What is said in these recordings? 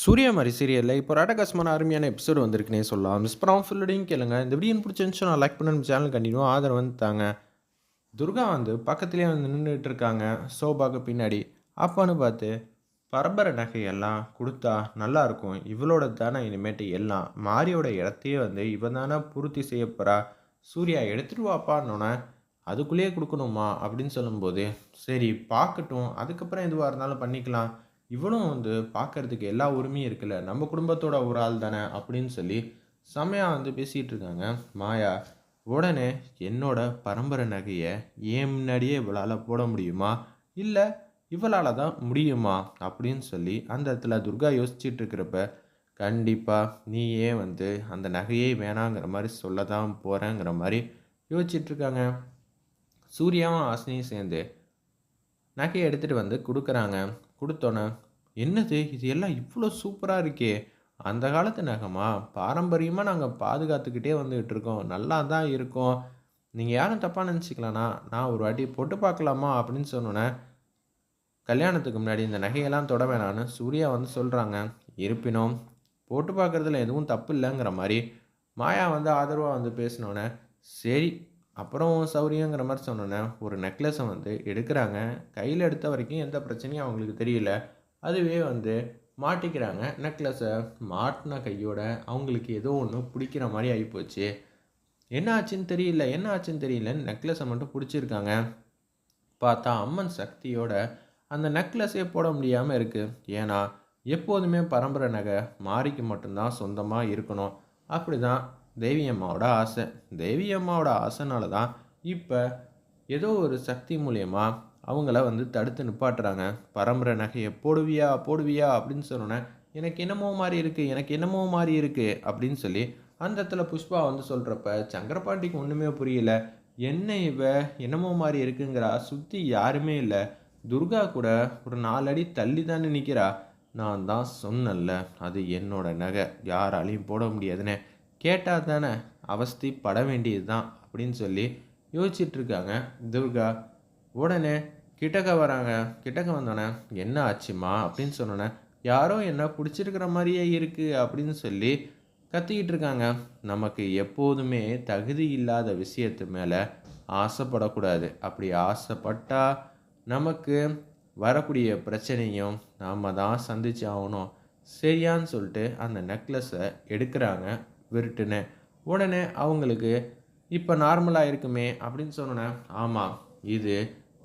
சூர்யாமாரி சீரியலில் இப்போ ராட்டகாசமான அருமையான எபிசோடு வந்திருக்குனே சொல்லலாம். மிஸ் பண்ணாமல் ஃபுல்லோடையும் கேளுங்க. இந்த வீடியோ பிடிச்சிருந்துச்சு நான் லைக் பண்ண சேனல் கண்டினியூ ஆதரவு வந்து தாங்க. துர்கா வந்து பக்கத்துலேயே வந்து நின்றுட்டு இருக்காங்க. சோபாக்கு பின்னாடி. அப்பான்னு பார்த்து பரம்பரை நகையெல்லாம் கொடுத்தா நல்லா இருக்கும். இவளோட தானே இனிமேட்டு எல்லாம். மாரியோட இடத்தையே வந்து இவன் தானே பூர்த்தி செய்ய போகிறா சூர்யா எடுத்துட்டு வாப்பான்னொன்னே அதுக்குள்ளேயே கொடுக்கணுமா? அப்படின்னு சொல்லும்போது சரி பார்க்கட்டும். அதுக்கப்புறம் எதுவாக இருந்தாலும் பண்ணிக்கலாம். இவனும் வந்து பார்க்கறதுக்கு எல்லா உரிமையும் இருக்குல்ல நம்ம குடும்பத்தோட ஒரு ஆள் தானே அப்படின்னு சொல்லி செமையா வந்து பேசிகிட்டு இருக்காங்க. மாயா உடனே என்னோட பரம்பரை நகையை ஏன் முன்னாடியே இவளால் போட முடியுமா? இல்லை இவளால் தான் முடியுமா? அப்படின்னு சொல்லி அந்த இடத்துல துர்கா யோசிச்சுட்டு இருக்கிறப்ப கண்டிப்பாக நீயே வந்து அந்த நகையே வேணாங்கிற மாதிரி சொல்ல தான் போகிறேங்கிற மாதிரி யோசிச்சிட்ருக்காங்க சூர்யாவும் ஆசினியும் சேர்ந்து நகையை எடுத்துகிட்டு வந்து கொடுக்குறாங்க. கொடுத்தோன்னே என்னது? இது எல்லாம் இவ்வளோ சூப்பராக இருக்கே. அந்த காலத்து நகைமா? பாரம்பரியமாக நாங்கள் பாதுகாத்துக்கிட்டே வந்துக்கிட்டு இருக்கோம். நல்லா தான் இருக்கோம். நீங்கள் யாரும் தப்பாக நினச்சிக்கலாம்னா நான் ஒரு வாட்டி போட்டு பார்க்கலாமா அப்படின்னு சொன்னோன்னே கல்யாணத்துக்கு முன்னாடி இந்த நகையெல்லாம் தொட வேணான்னு சூர்யா வந்து சொல்கிறாங்க இருப்பினும் போட்டு பார்க்குறதுல எதுவும் தப்பு இல்லைங்கிற மாதிரி மாயா வந்து ஆதரவாக வந்து பேசினோன்னே சரி அப்புறம் சௌரியங்கிற மாதிரி சொன்னோன்னே ஒரு நெக்லஸை வந்து எடுக்கிறாங்க. கையில் எடுத்த வரைக்கும் எந்த பிரச்சனையும் அவங்களுக்கு தெரியல. அதுவே வந்து மாட்டிக்கிறாங்க. நெக்லஸை மாட்டின கையோட அவங்களுக்கு ஏதோ ஒன்று பிடிக்கிற மாதிரி ஆகிப்போச்சு என்ன ஆச்சுன்னு தெரியல என்ன ஆச்சுன்னு தெரியலன்னு நெக்லஸை மட்டும் பிடிச்சிருக்காங்க. பார்த்தா அம்மன் சக்தியோட அந்த நெக்லஸே போட முடியாமல் இருக்குது ஏன்னா எப்போதுமே பரம்பரை நகை மாறிக்கு மட்டும்தான் சொந்தமாக இருக்கணும். அப்படி தான் தேவியம்மாவோட ஆசை. தேவியம்மாவோட ஆசைனால தான் இப்போ ஏதோ ஒரு சக்தி மூலயமா அவங்கள வந்து தடுத்து நிப்பாட்டுறாங்க. பரம்பரை நகையை போடுவியா போடுவியா அப்படின்னு சொன்னோன்னே எனக்கு என்னமோ மாதிரி இருக்குது எனக்கு என்னமோ மாதிரி இருக்குது அப்படின்னு சொல்லி அந்த இடத்துல புஷ்பா வந்து சொல்கிறப்ப சங்கரபாண்டிக்கு ஒன்றுமே புரியல. என்ன இவ? என்னமோ மாதிரி இருக்குங்கிறா. சுற்றி யாருமே இல்லை. துர்கா கூட ஒரு நாலடி தள்ளி தானே நிற்கிறா நான் தான் சொன்னல அது என்னோட நகை. யாராலையும் போட முடியாதுன்னு கேட்டால் தானே அவஸ்தி பட வேண்டியது தான் அப்படின்னு சொல்லி யோசிச்சுட்டு இருக்காங்க துர்கா. உடனே கிட்டக்க வராங்க கிட்டக்க வந்தோடனே என்ன ஆச்சுமா? அப்படின்னு சொன்னோன்னே யாரோ என்ன பிடிச்சிருக்கிற மாதிரியே இருக்குது அப்படின்னு சொல்லி கத்திக்கிட்டு இருக்காங்க. நமக்கு எப்போதுமே தகுதி இல்லாத விஷயத்து மேலே ஆசைப்படக்கூடாது. அப்படி ஆசைப்பட்டால் நமக்கு வரக்கூடிய பிரச்சனையும் நாம் தான் சந்திச்சு ஆகணும். சரியான்னு சொல்லிட்டு அந்த நெக்லஸை எடுக்கிறாங்க விருட்டுன்னு. உடனே அவங்களுக்கு இப்போ நார்மலாக இருக்குமே அப்படின்னு சொன்னோன்னே ஆமாம் இது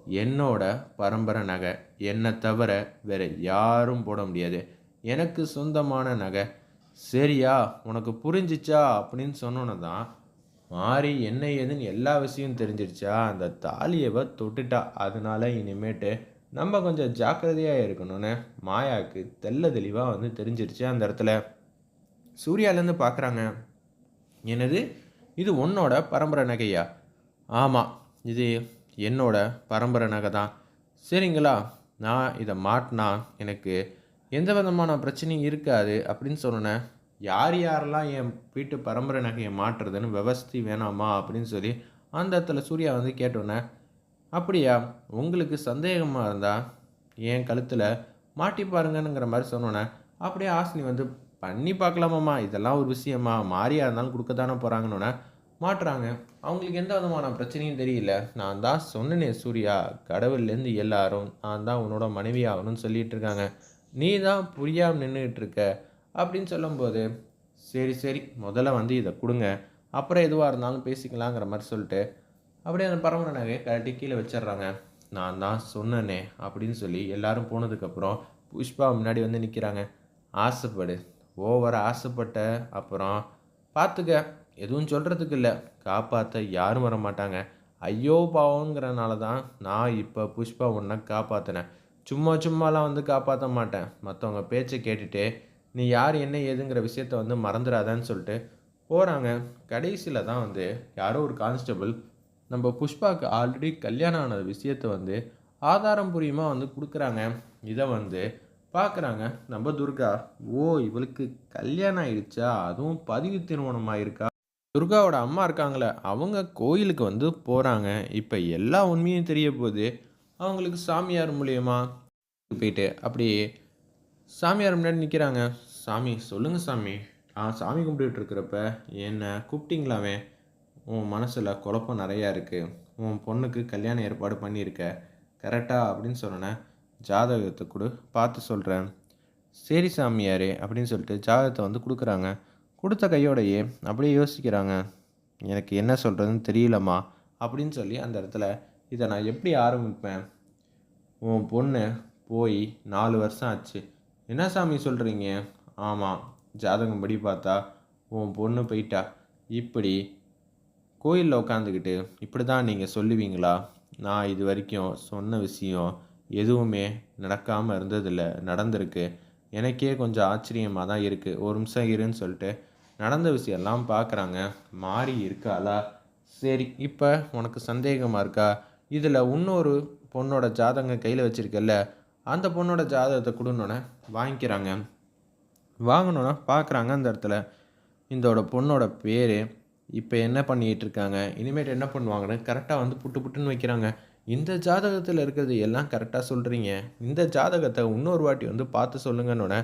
என்னோட பரம்பரை நகை. என்னை தவிர வேற யாரும் போட முடியாது. எனக்கு சொந்தமான நகை. சரியா உனக்கு புரிஞ்சிச்சா அப்படின்னு சொன்னோன்னு தான் மாறி என்ன ஏதுன்னு எல்லா விஷயம் தெரிஞ்சிருச்சா? அந்த தாலியவை தொட்டுட்டா. அதனால இனிமேட்டு நம்ம கொஞ்சம் ஜாக்கிரதையாக இருக்கணும்னு மாயாவுக்கு தெல்ல தெளிவாக வந்து தெரிஞ்சிருச்சு அந்த இடத்துல. சூர்யாலேருந்து பார்க்குறாங்க என்னது? இது உன்னோட பரம்பரை நகையா? ஆமாம் இது என்னோட பரம்பரை நகை தான். சரிங்களா? நான் இதை மாட்டினா எனக்கு எந்த விதமான பிரச்சனையும் இருக்காது அப்படின்னு சொன்னேன் யார் யாரெல்லாம் என் வீட்டு பரம்பரை நகையை மாற்றுறதுன்னு விவஸ்தி வேணாமா? அப்படின்னு சொல்லி அந்த இடத்துல சூர்யா வந்து கேட்டோன்னே அப்படியா உங்களுக்கு சந்தேகமாக இருந்தால் என் கழுத்தில் மாட்டி பாருங்கங்கிற மாதிரி சொன்னோன்னே அப்படியே ஆசினி வந்து பண்ணி பார்க்கலாமாம்மா இதெல்லாம் ஒரு விஷயமா? மாறியாக இருந்தாலும் கொடுக்க தானே போகிறாங்கன்னு மாட்டுறாங்க அவங்களுக்கு எந்த விதமான பிரச்சனையும் தெரியல. நான் தான் சொன்னனே சூர்யா கடவுள்லேருந்து எல்லாரும் நான் தான் உன்னோட மனைவி ஆகணும்னு சொல்லிட்டு இருக்காங்க. நீ தான் புரியாமல் நின்றுட்டு இருக்க. அப்படின்னு சொல்லும்போது சரி சரி முதல்ல வந்து இதை கொடுங்க. அப்புறம் எதுவாக இருந்தாலும் பேசிக்கலாங்கிற மாதிரி சொல்லிட்டு அப்படியே அந்த பரமன நகையை கழட்டி கீழே வச்சிடுறாங்க. நான் தான் சொன்னனே அப்படின்னு சொல்லி எல்லாரும் போனதுக்கப்புறம் புஷ்பா முன்னாடி வந்து நிற்கிறாங்க ஆசைப்படு. ஓவர் ஆசைப்பட்ட அப்புறம் பார்த்துக்க. எதுவும் சொல்கிறதுக்கு இல்லை. காப்பாற்ற யாரும் வர மாட்டாங்க ஐயோ பாவங்கிறனால தான் நான் இப்போ புஷ்பா உன்னை காப்பாற்றினேன் சும்மா சும்மாலாம் வந்து காப்பாற்ற மாட்டேன். மற்றவங்க பேச்சை கேட்டுட்டு நீ யார் என்ன ஏதுங்கிற விஷயத்த வந்து மறந்துடாதான்னு சொல்லிட்டு போகிறாங்க கடைசியில் தான் வந்து யாரோ ஒரு கான்ஸ்டபிள் நம்ம புஷ்பாவுக்கு ஆல்ரெடி கல்யாணம் ஆன விஷயத்தை வந்து ஆதாரம் புரியுமா வந்து கொடுக்குறாங்க. இதை வந்து பார்க்குறாங்க நம்ம துர்கா ஓ இவளுக்கு கல்யாணம் ஆயிடுச்சா? அதுவும் பதிவு திருமணம் ஆயிருக்கா துர்காவோட அம்மா இருக்காங்களே அவங்க கோயிலுக்கு வந்து போகிறாங்க இப்போ எல்லா உண்மையும் தெரிய போகுது. அவங்களுக்கு சாமியார் மூலியமா போயிட்டு அப்படியே சாமியார் முன்னாடி நிற்கிறாங்க சாமி சொல்லுங்கள் சாமி. நான் சாமி கும்பிட்டுட்டு இருக்கிறப்ப என்னை கூப்பிட்டீங்களாவே உன் மனசில் குழப்பம் நிறையா இருக்குது உன் பொண்ணுக்கு கல்யாணம் ஏற்பாடு பண்ணியிருக்க. கரெக்டா அப்படின்னு சொன்னேன் ஜாதகத்தை கொடு பார்த்து சொல்கிறேன் சரி சாமியாரே அப்படின்னு சொல்லிட்டு ஜாதகத்தை வந்து கொடுக்குறாங்க. கொடுத்த கையோடையே அப்படியே யோசிக்கிறாங்க. எனக்கு என்ன சொல்கிறதுன்னு தெரியலம்மா அப்படின்னு சொல்லி அந்த இடத்துல இதை நான் எப்படி ஆரம்பிப்பேன்? உன் பொண்ணு போய் நாலு வருஷம் ஆச்சு. என்ன சாமி சொல்கிறீங்க ஆமாம் ஜாதகம் படி பார்த்தா உன் பொண்ணு போயிட்டா. இப்படி கோயிலில் உட்காந்துக்கிட்டு இப்படி தான் நீங்கள் சொல்லுவீங்களா? நான் இது வரைக்கும் சொன்ன விஷயம் எதுவுமே நடக்காமல் இருந்ததில்லை நடந்திருக்கு. எனக்கே கொஞ்சம் ஆச்சரியமாக தான் இருக்குது ஒரு நிமிஷம் இருன்னு சொல்லிட்டு நடந்த விஷயம்லாம் பார்க்குறாங்க. மாறி இருக்காளா? சரி இப்போ உனக்கு சந்தேகமாக இருக்கா? இதில் இன்னொரு பொண்ணோட ஜாதகம் கையில் வச்சுருக்கல்ல அந்த பொண்ணோட ஜாதகத்தை கொடுன்னொன்னே வாங்கிக்கிறாங்க. வாங்கினோன்னா பார்க்குறாங்க அந்த இடத்துல இந்தோட பொண்ணோட பேர் இப்போ என்ன பண்ணிகிட்டு இருக்காங்க? இனிமேட்டு என்ன பண்ணுவாங்கன்னு கரெக்டாக வந்து புட்டு புட்டுன்னு வைக்கிறாங்க. இந்த ஜாதகத்தில் இருக்கிறது எல்லாம் கரெக்டாக சொல்கிறீங்க இந்த ஜாதகத்தை இன்னொரு வாட்டி வந்து பார்த்து சொல்லுங்கன்னொன்னே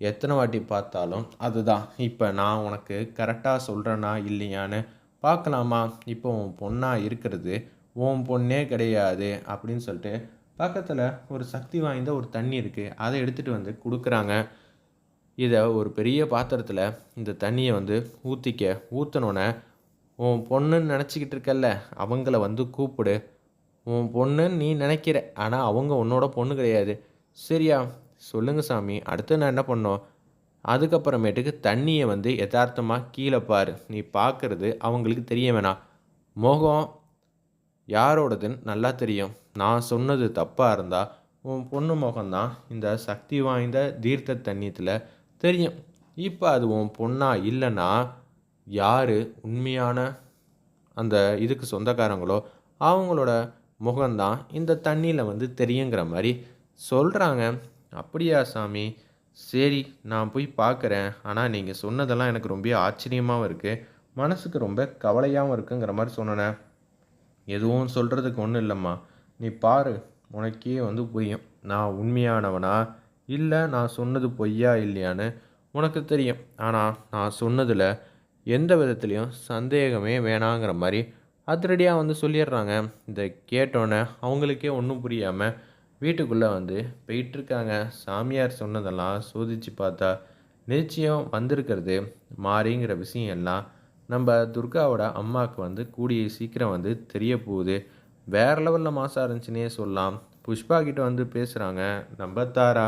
எத்தனை வாட்டி பார்த்தாலும் அதுதான். இப்போ நான் உனக்கு கரெக்டாக சொல்கிறேனா இல்லையான்னு பார்க்கலாமா? இப்போ உன் பொண்ணாக இருக்கிறது உன் பொண்ணே கிடையாது அப்படின்னு சொல்லிட்டு பக்கத்தில் ஒரு சக்தி வாய்ந்த ஒரு தண்ணி இருக்குது அதை எடுத்துகிட்டு வந்து கொடுக்குறாங்க. இதை ஒரு பெரிய பாத்திரத்தில் இந்த தண்ணியை வந்து ஊற்றிக்க ஊற்றினோன்னே உன் பொண்ணுன்னு நினச்சிக்கிட்டு இருக்கல்ல அவங்கள வந்து கூப்பிடு. உன் பொண்ணுன்னு நீ நினைக்கிற ஆனால் அவங்க உன்னோட பொண்ணு கிடையாது. சரியா? சொல்லுங்கள் சாமி அடுத்து நான் என்ன பண்ணோம்? அதுக்கப்புறமேட்டுக்கு தண்ணியை வந்து யதார்த்தமாக கீழே பார். நீ பார்க்குறது அவங்களுக்கு தெரிய வேணாம். முகம் யாரோடதுன்னு நல்லா தெரியும். நான் சொன்னது தப்பாக இருந்தால் உன் பொண்ணு முகம்தான் இந்த சக்தி வாய்ந்த தீர்த்த தண்ணியத்தில் தெரியும். இப்போ அது உன் பொண்ணா இல்லைன்னா யார் உண்மையான அந்த இதுக்கு சொந்தக்காரங்களோ அவங்களோட முகம்தான் இந்த தண்ணியில் வந்து தெரியுங்கிற மாதிரி சொல்கிறாங்க அப்படியா சாமி? சரி நான் போய் பார்க்குறேன். ஆனால் நீங்கள் சொன்னதெல்லாம் எனக்கு ரொம்ப ஆச்சரியமாகவும் இருக்குது மனசுக்கு ரொம்ப கவலையாகவும் இருக்குங்கிற மாதிரி சொன்னேன். எதுவும் சொல்கிறதுக்கு ஒன்றும் இல்லைம்மா. நீ பாரு உனக்கே வந்து புரியும். நான் உண்மையானவனா? இல்லை நான் சொன்னது பொய்யா இல்லையான்னு உனக்கு தெரியும். ஆனால் நான் சொன்னதில் எந்த விதத்துலேயும் சந்தேகமே வேணாங்கிற மாதிரி அதிரடியாக வந்து சொல்லிடுறாங்க. இதை கேட்டோன்னே அவங்களுக்கே ஒன்றும் புரியாமல் வீட்டுக்குள்ளே வந்து போயிட்டுருக்காங்க. சாமியார் சொன்னதெல்லாம் சோதித்து பார்த்தா நிச்சயம் வந்திருக்கிறது. மாறிங்கிற விஷயம் எல்லாம் நம்ம துர்காவோட அம்மாவுக்கு வந்து கூடிய சீக்கிரம் வந்து தெரிய போகுது வேறு லெவலில் மாசாக இருந்துச்சுன்னே சொல்லலாம். புஷ்பா கிட்ட வந்து பேசுகிறாங்க நம்ம தாரா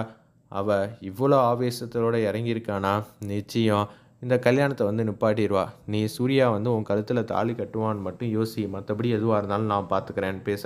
அவள் இவ்வளோ ஆவேசத்தோடு இறங்கியிருக்கானா? நிச்சயம் இந்த கல்யாணத்தை வந்து நிப்பாட்டிடுவா. நீ சூர்யா வந்து உன் கழுத்தில் தாலி கட்டுவான்னு மட்டும் யோசி. மற்றபடி எதுவாக இருந்தாலும் நான் பார்த்துக்கிறேன்னு பேச